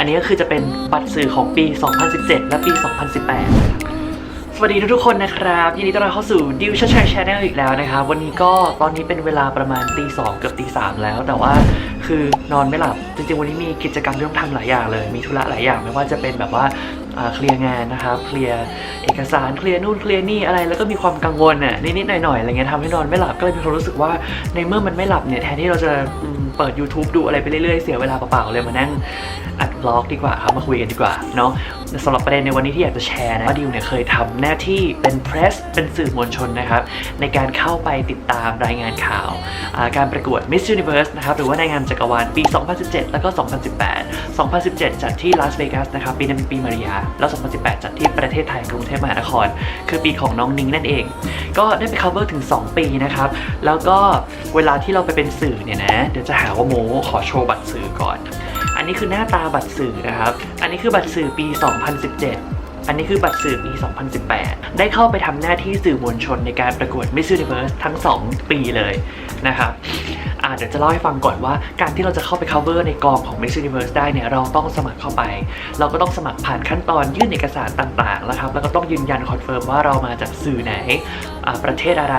อันนี้ก็คือจะเป็นบัตรสื่อของปี 2017 และปี 2018สวัสดีทุกๆคนนะครับยินดีต้อนรับเข้าสู่ดิวช h ชัยชาแนลอีกแล้วนะครับ วันนี้ก็ตอนนี้เป็นเวลาประมาณตีสองเกือบตีสามแล้ว แต่ว่าคือนอนไม่หลับ จริงๆ วันนี้มีกิจกรรมที่ต้องทำหลายอย่างเลย มีธุระหลายอย่างไม่ว่าจะเป็นแบบว่าเคลียร์งานนะครับ เคลียร์เอกสาร เคลียร์นู่น เคลียร์นี่อะไร แล้วก็มีความกังวลน่ะนิดๆหน่อยๆ อะไรเงี้ยทำให้นอนไม่หลับ ก็เลยมีความรู้สึกว่าในเมื่อมันไม่หลับเนี่ย แทนที่เราจะเปิด YouTube ดูอะไรไปเรื่อยๆ เสียเวลาเปล่าๆ เลยมานั่ง อัดบล็อกดีกว่าครับมาคุยกันดีกว่าเนาะสำหรับประเด็นในวันนี้ที่อยากจะแชร์นะว่าดิวเนี่ยเคยทำหน้าที่เป็นเพรสเป็นสื่อมวลชนนะครับในการเข้าไปติดตามรายงานข่าวาการประกวด Miss Universe นะครับหรือว่านางงามจักรวาลปี 2017 แล้วก็ 2018 2017 จัดที่ลาสเวกัสนะครับปีนั้นเป็นปีมาริยา แล้ว 2018 จัดที่ประเทศไทยกรุงเทพมหานคร คือปีของน้องนิ้งนั่นเอง ก็ได้ไป cover ถึง 2 ปีนะครับ แล้วก็เวลาที่เราไปเป็นสื่อเนี่ยนะ เดี๋ยวจะหาว่าโมขอโชว์บัตรสื่อก่อน อันนี้คือหน้าตาบัตรสื่อนะครับ อันนี้คือบัตรสื่อปี 2017 อันนี้คือบัตรสื่อปี 2018 ได้เข้าไปทำหน้าที่สื่อมวลชนในการประกวด Miss Universe ทั้ง 2 ปีเลยนะครับเดี๋ยวจะเล่าให้ฟังก่อนว่าการที่เราจะเข้าไป cover ในกองของ Miss Universe ได้เนี่ยเราต้องสมัครเข้าไป เราก็ต้องสมัครผ่านขั้นตอนยื่นเอกสารต่างๆนะครับแล้วก็ต้องยืนยันคอนเฟิร์มว่าเรามาจากสื่อไหนประเทศอะไร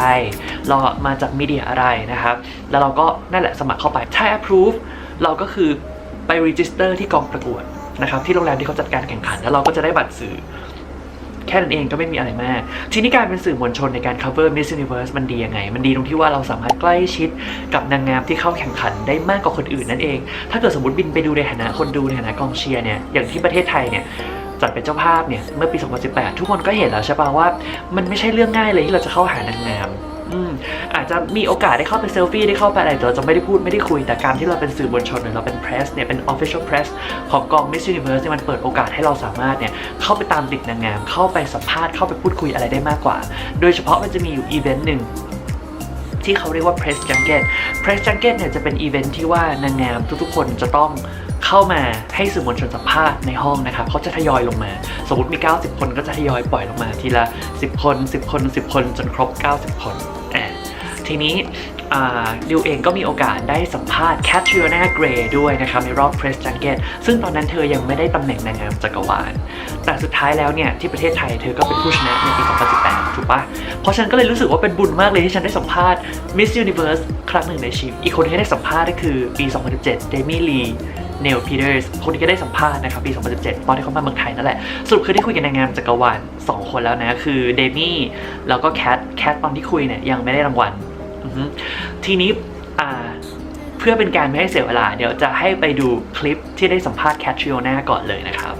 เรามาจากมีเดียอะไรนะครับ แล้วเราก็นั่นแหละสมัครเข้าไปถ้า approve เราก็คือ ไปรีจิสเตอร์ที่กองประกวดนะครับที่โรงแรมที่เขาจัดการแข่งขัน แล้วเราก็จะได้บัตรสื่อ แค่นั้นเองก็ไม่มีอะไรมาก ทีนี้การเป็นสื่อมวลชนในการ cover Miss Universe มันดียังไง มันดีตรงที่ว่าเราสามารถใกล้ชิดกับนางงามที่เข้าแข่งขันได้มากกว่าคนอื่นนั่นเอง ถ้าเกิดสมมติบินไปดูในฐานะคนดูในฐานะกองเชียร์เนี่ยอย่างที่ประเทศไทยเนี่ยจัดเป็นเจ้าภาพเนี่ยเมื่อปี 2018 ทุกคนก็เห็นแล้วใช่ปะว่า มันไม่ใช่เรื่องง่ายเลยที่เราจะเข้าหานางงาม อืมอาจจะมีโอกาสได้เข้าไปเซลฟี่ได้เข้าไปอะไรแต่เราจะไม่ได้พูดไม่ได้คุยแต่การที่เราเป็นสื่อมวลชนหรือเราเป็นเพรสเนี่ยเป็น official press ของกอง Miss Universe เนี่ยมันเปิดโอกาสให้เราสามารถเนี่ยเข้าไปตามติดนางงาม เข้าไปสัมภาษณ์เข้าไปพูดคุยอะไรได้มากกว่า โดยเฉพาะมันจะมีอยู่อีเวนต์หนึ่งที่เขาเรียกว่า press junket press junket เนี่ยจะเป็นอีเวนท์ที่ว่านางงามทุกๆ คนจะต้องเข้ามาให้สื่อมวลชนสัมภาษณ์ในห้องนะครับเขาจะทยอยลงมา สมมติมี 90 คนก็จะทยอยปล่อยลงมาทีละ 10 คน 10 คน 10 คนจนครบ 90 คน ทีนี้ดิวเองก็มีโอกาสได้สัมภาษณ์แคทริโอนาเกรย์ด้วยนะครับในรอบ press junket ซึ่งตอนนั้นเธอยังไม่ได้ตำแหน่งนางงามจักรวาล แต่สุดท้ายแล้วเนี่ย ที่ประเทศไทยเธอก็เป็นผู้ชนะในปี 2018 ถูกปะเพราะฉันก็เลยรู้สึกว่าเป็นบุญมากเลยที่ฉันได้สัมภาษณ์ Miss Universe ครั้งหนึ่งในชีวิตอีกคนที่ได้สัมภาษณ์ก็คือปี 2017 เดมี่ลีเนลพีเตอร์สคนที่ก็ได้สัมภาษณ์นะครับปี 2017 ตอนที่เขามาเมืองไทยนั่นแหละ สรุปคือได้คุยกับนางงามจักรวาล2คนแล้วนะ คือเดมี่แล้วก็แคท แคทตอนที่คุยเนี่ยยังไม่ได้รางวัล ทีนี้อ่าเพื่อเป็นการไม่ให้เสียเวลา เดี๋ยวจะให้ไปดูคลิปที่ได้สัมภาษณ์แคทริโอนาก่อนเลยนะครับ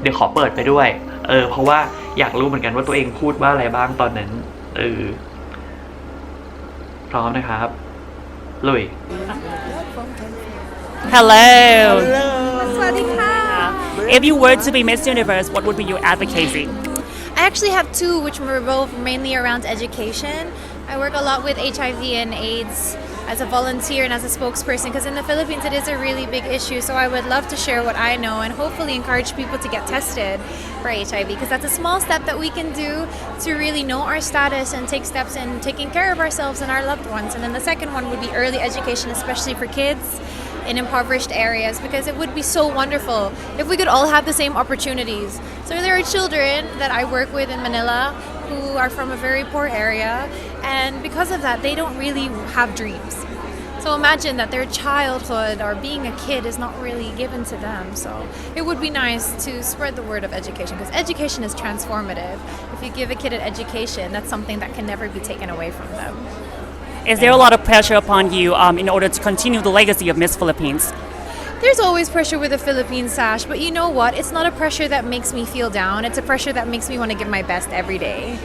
เดี๋ยวขอเปิดไปด้วย เออ เพราะว่าอยากรู้เหมือนกันว่าตัวเองพูดว่าอะไรบ้างตอนนั้น เออ พร้อมนะครับ ลุย Hello. Swadika. If you were to be Miss Universe, what would be your advocacy? I actually have two, which revolve mainly around education. I work a lot with HIV and AIDS as a volunteer and as a spokesperson because in the Philippines it is a really big issue. So I would love to share what I know and hopefully encourage people to get tested for HIV because that's a small step that we can do to really know our status and take steps in taking care of ourselves and our loved ones. And then the second one would be early education, especially for kids in impoverished areas because it would be so wonderful if we could all have the same opportunities. So there are children that I work with in Manila who are from a very poor area and because of that they don't really have dreams. So imagine that their childhood or being a kid is not really given to them. So it would be nice to spread the word of education because education is transformative. If you give a kid an education, that's something that can never be taken away from them. Is there a lot of pressure upon you um, in order to continue the legacy of Miss Philippines? There's always pressure with the Philippine sash, but you know what? It's not a pressure that makes me feel down. It's a pressure that makes me want to give my best every day.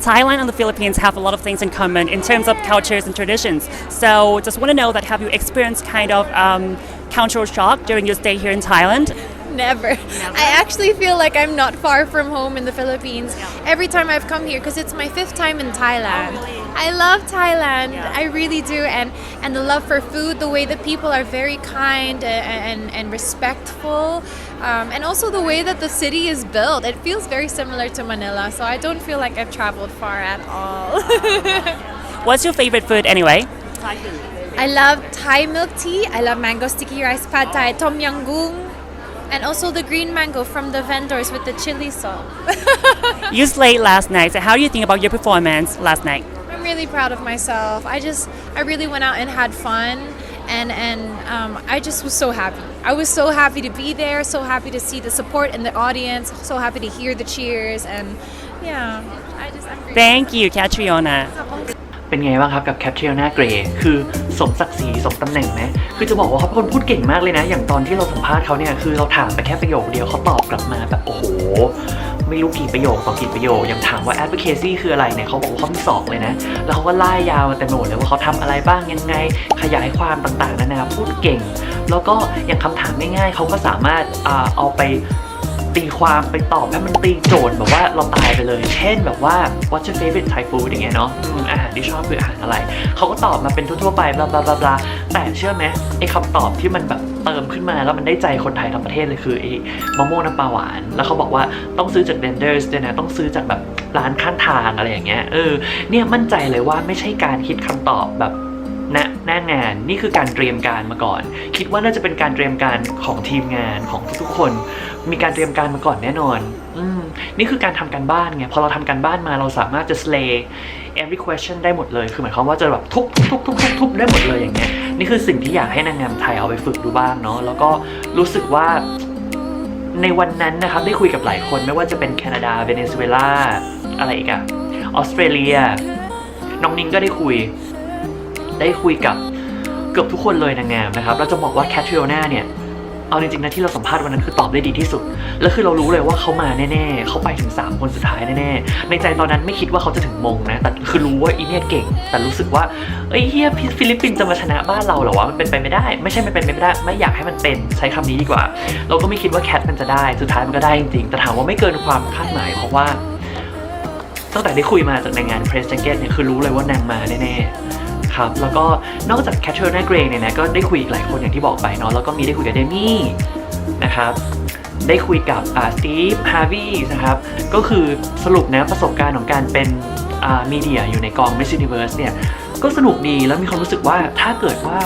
Thailand and the Philippines have a lot of things in common in terms of cultures and traditions. So, just want to know that have you experienced kind of um, cultural shock during your stay here in Thailand? Never. I actually feel like I'm not far from home in the Philippines every time I've come here because it's my fifth time in Thailand. I love Thailand. I really do, and and the love for food, the way the people are very kind and and, and respectful, um, and also the way that the city is built. It feels very similar to Manila, so I don't feel like I've traveled far at all. What's your favorite food anyway? Thai food. I love Thai milk tea. I love mango sticky rice pad thai, tom yum goong. And also the green mango from the vendors with the chili sauce. You slayed last night. So how do you think about your performance last night? I'm really proud of myself. I just, I really went out and had fun. And, and um, I just was so happy. I was so happy to be there, so happy to see the support in the audience, so happy to hear the cheers. And yeah, I just, I'm really Thank you, Catriona. เป็นไงบ้างครับกับแคทเ r ียนาเกรคือสมศักดิ์ศรีสมตำแหน่งไหมคือจะบอกว่าเขาเป็นคนพูดเก่งมากเลยนะ อย่างตอนที่เราสัมภาษณ์เขาเนี่ยคือเราถามไปแค่ประโยคเดียวเขาตอบกลับมาแบบโอ้โห ไม่รู้กี่ประโยคต่อกี่ประโยคยังถามว่า advocacy คืออะไรเนี่ยเขาบอกว่าเขามีสอบเลยนะ แล้วเขาก็ไล่ยาวมาแต่โหนดเลยว่าเขาทำอะไรบ้างยังไง ขยายความต่างๆนานาพูดเก่ง แล้วก็อย่างคำถามง่ายๆเขาก็สามารถเอาไป ตีความไปตอบให้มันตีโจทย์แบบว่าเราตายไปเลย เช่นแบบว่า what's your favorite Thai food อย่างเงี้ยเนาะอืมอาหารที่ชอบคืออาหารอะไร เขาก็ตอบมาเป็นทั่วๆไปบลาบลาบลาบลาแต่เชื่อไหมไอ้คำตอบที่มันแบบเติมขึ้นมาแล้วมันได้ใจคนไทยทั้งประเทศเลยคือไอ้มะม่วงน้ำปลาหวาน แล้วเขาบอกว่าต้องซื้อจาก vendors ด้วยนะต้องซื้อจากแบบร้านข้างทางอะไรอย่างเงี้ยเออเนี่ยมั่นใจเลยว่าไม่ใช่การคิดคำตอบแบบ ณหน้างานนี่คือการเตรียมการมาก่อน คิดว่าน่าจะเป็นการเตรียมการของทีมงานของทุกๆคน มีการเตรียมการมาก่อนแน่นอนอืมนี่คือการทำการบ้านไงพอเราทำการบ้านมาเราสามารถจะ slay every question ได้หมดเลยคือหมายความว่าจะแบบทุบทุบทุบทุบทุบทุบได้หมดเลยอย่างเงี้ยนี่คือสิ่งที่อยากให้นางงามไทยเอาไปฝึกดูบ้างเนาะแล้วก็รู้สึกว่าในวันนั้นนะครับได้คุยกับหลายคนไม่ว่าจะเป็นแคนาดาเวเนซุเอลาอะไรอีกอะออสเตรเลีย น้องนิ้งก็ได้คุย ได้คุยกับเกือบทุกคนเลยนางงามนะครับเราจะบอกว่าแคทริโอนาเนี่ยเอาจริงๆนะที่เราสัมภาษณ์วันนั้นคือตอบได้ดีที่สุด แล้วคือเรารู้เลยว่าเขามาแน่ๆเขาไปถึง 3 คนสุดท้ายแน่ๆ ในใจตอนนั้นไม่คิดว่าเขาจะถึงมงนะ แต่คือรู้ว่าอีเนี่ยเก่ง แต่รู้สึกว่าเอ้ยเฮียฟิลิปปินส์จะมาชนะบ้านเราเหรอวะ มันเป็นไปไม่ได้ ไม่ใช่มันเป็นไปไม่ได้ ไม่อยากให้มันเป็นใช้คำนี้ดีกว่า เราก็ไม่คิดว่าแคทมันจะได้ สุดท้ายมันก็ได้จริงๆ แต่ถามว่าไม่เกินความคาดหมายเพราะว่าตั้งแต่ได้คุยมาจากในงาน Press Junket เนี่ยคือรู้เลยว่านางมาแน่ๆ ครับ แล้วก็นอกจาก c a t r i n a Gray เนี่ยนะก็ได้คุยอีกหลายคนอย่างที่บอกไปเนาะแล้วก็มีได้คุยกับเดมี่นะครับได้คุยกับสตีฟฮาร์วีนะครับ ก็คือสรุปนะประสบการณ์ของการเป็นมีเดียอยู่ในกอง Miss Universe เนี่ย ก็สนุกดีแล้วมีความรู้สึกว่าถ้าเกิดว่า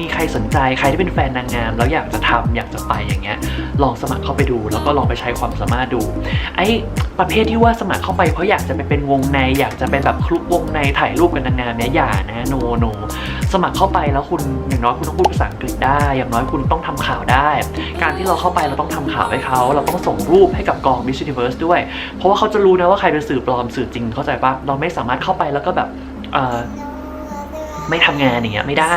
มีใครสนใจใครที่เป็นแฟนนางงาม แล้วอยากจะทำอยากจะไปอย่างเงี้ยลองสมัครเข้าไปดู แล้วก็ลองไปใช้ความสามารถดู ไอ้ประเภทที่ว่าสมัครเข้าไปเพราะอยากจะไปเป็นวงใน อยากจะไปแบบคลุกวงในถ่ายรูปกับนางงามเนี่ยอย่านะโนโนสมัครเข้าไปแล้วคุณอย่างน้อยคุณต้องพูดภาษาอังกฤษได้ อย่างน้อยคุณต้องทำข่าวได้ การที่เราเข้าไปเราต้องทำข่าวให้เขาเราต้องส่งรูปให้กับกอง Miss Universe ด้วย เพราะว่าเขาจะรู้นะว่าใครเป็นสื่อปลอมสื่อจริงเข้าใจปะเราไม่สามารถเข้าไปแล้วก็แบบ ไม่ทำงานอย่างเงี้ยไม่ได้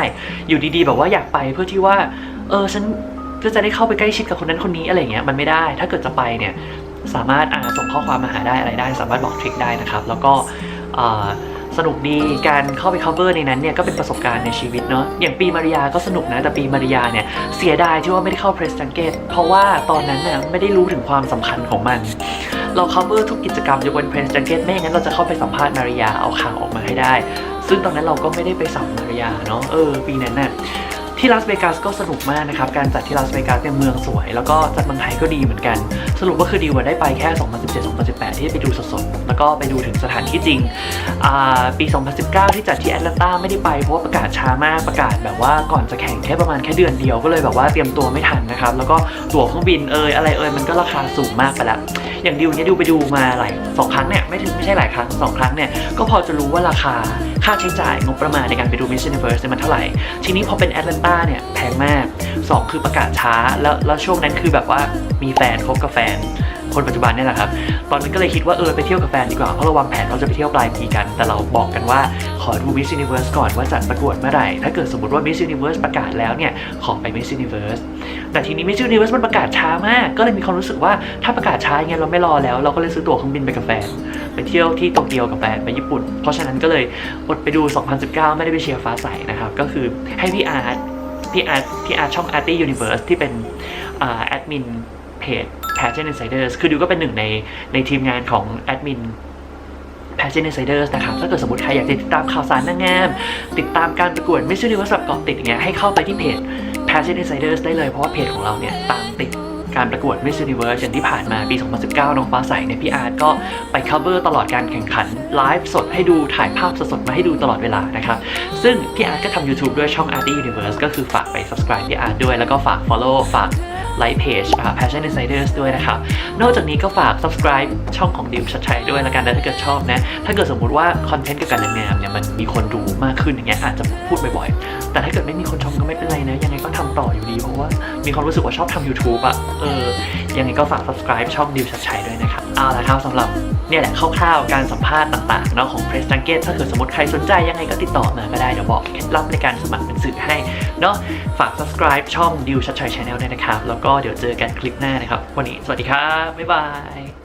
อยู่ดีๆ แบบว่าอยากไปเพื่อที่ว่า เออฉันก็จะได้เข้าไปใกล้ชิดกับคนนั้นคนนี้อะไรเงี้ยมันไม่ได้ ถ้าเกิดจะไปเนี่ยสามารถอ่าส่งข้อความมาหาได้อะไรได้ สามารถบอกทริคได้นะครับ แล้วก็สนุกดีการเข้าไป cover ในนั้นเนี่ยก็เป็นประสบการณ์ในชีวิตเนาะอย่างปีมาริยาก็สนุกนะแต่ปีมาริยาเนี่ยเสียดายที่ว่าไม่ได้เข้า press junket เพราะว่าตอนนั้นน่ะไม่ได้รู้ถึงความสำคัญของมันเรา cover ทุกกิจกรรมยกเว้น press junket ไม่อย่างนั้นเราจะเข้าไปสัมภาษณ์มาริยาเอาข่าวออกมาให้ได้ ซึ่งตอนนั้นเราก็ไม่ได้ไปสัมมารยาเนาะเออปีนั้นน่ะที่ลาสเวกัสก็สนุกมากนะครับ การจัดที่ลาสเวกัสเนี่ยเมืองสวย แล้วก็จัดเมืองไทยก็ดีเหมือนกัน สรุปว่าคือดีกว่าได้ไปแค่ 2017-2018 ที่ไปดูสดๆ แล้วก็ไปดูถึงสถานที่จริงอ่าปี 2019 ที่จัดที่แอตแลนตาไม่ได้ไป เพราะว่าประกาศช้ามากประกาศแบบว่าก่อนจะแข่งแค่ประมาณแค่เดือนเดียวก็เลยแบบว่าเตรียมตัวไม่ทันนะครับ แล้วก็ตั๋วเครื่องบินเอยอะไรเอยมันก็ราคาสูงมากไปและ อย่างดิวเนี่ยดิวไปดูมาหลายสองครั้งเนี่ยไม่ถึงไม่ใช่หลายครั้งสองครั้งเนี่ยก็พอจะรู้ว่าราคาค่าใช้จ่ายงบประมาณในการไปดู Miss Universe เนี่ยมันเท่าไหร่ ทีนี้พอเป็นแอตแลนตาเนี่ยแพงมาก 2 คือประกาศช้าแล้วแล้วช่วงนั้นคือแบบว่ามีแฟนคบกับแฟน คนปัจจุบันเนี่ยแหละครับ ตอนนั้นก็เลยคิดว่าเออไปเที่ยวกับแฟนดีกว่า เพราะเราวางแผนเราจะไปเที่ยวปลายปีกัน แต่เราบอกกันว่าขอดู Miss Universe ก่อนว่าจัดประกวดเมื่อไหร่ ถ้าเกิดสมมติว่า Miss Universe ประกาศแล้วเนี่ย ขอไป Miss Universe แต่ทีนี้ Miss Universe มันประกาศช้ามาก ก็เลยมีความรู้สึกว่าถ้าประกาศช้าอย่างเงี้ยเราไม่รอแล้ว เราก็เลยซื้อตั๋วเครื่องบินไปกับแฟน ไปเที่ยวที่โตเกียวกับแฟนไปญี่ปุ่น เพราะฉะนั้นก็เลยอดไปดู 2019 ไม่ได้ไปเชียร์ฟ้าใสนะครับ ก็คือให้พี่อาร์ตพี่อาร์ตพี่อาร์ตช่อง Arty Universe ที่เป็นอ่าแอดมิน เพจ Pageant Insiders คือดิวก็เป็นหนึ่งในในทีมงานของแอดมิน Pageant Insiders นะครับ ถ้าเกิดสมมติใครอยากจะติดตามข่าวสารนางงาม ติดตามการประกวด Miss Universe แบบเกาะติดอย่างเงี้ยให้เข้าไปที่เพจ Pageant Insiders ได้เลยเพราะว่าเพจของเราเนี่ยตามติดการประกวด Miss Universe อย่างที่ผ่านมาปี 2019 น้องฟ้าใสเนี่ยพี่อาร์ตก็ไป cover ตลอดการแข่งขัน ไลฟ์สดให้ดูถ่ายภาพสดๆมาให้ดูตลอดเวลานะครับ ซึ่งพี่อาร์ตก็ทำ YouTube ด้วยช่อง Arty Universe ก็คือฝากไป subscribe พี่อาร์ตด้วย แล้วก็ฝาก follow ฝาก ไลค์เพจ Passion Insiders ด้วยนะครับ นอกจากนี้ก็ฝาก subscribe ช่องของดิวชัดชัยด้วยละกันนะถ้าเกิดชอบนะ ถ้าเกิดสมมุติว่าคอนเทนต์เกี่ยวกับนางงามเนี่ยมันมีคนดูมากขึ้นอย่างเงี้ยอาจจะพูดบ่อยๆ แต่ถ้าเกิดไม่มีคนชมก็ไม่เป็นไรนะ ยังไงก็ทำต่ออยู่ดี เพราะว่ามีความรู้สึกว่าชอบทำ YouTube อะเออยังไงก็ฝาก subscribe ช่องดิวชัดชัยด้วยนะครับ เอาละครับสำหรับเนี่ยแหละคร่าวๆการสัมภาษณ์ต่างๆเนาะของ Press Junket ถ้าเกิดสมมติใครสนใจยังไงก็ติดต่อมาก็ได้เดี๋ยวบอกเคล็ดลับในการสมัครเป็นสื่อให้เนาะฝาก subscribe ช่องดิวชัดชัย Channel ด้วยนะครับ แล้วก็เดี๋ยวเจอกันคลิปหน้านะครับ วันนี้สวัสดีครับ บ๊ายบาย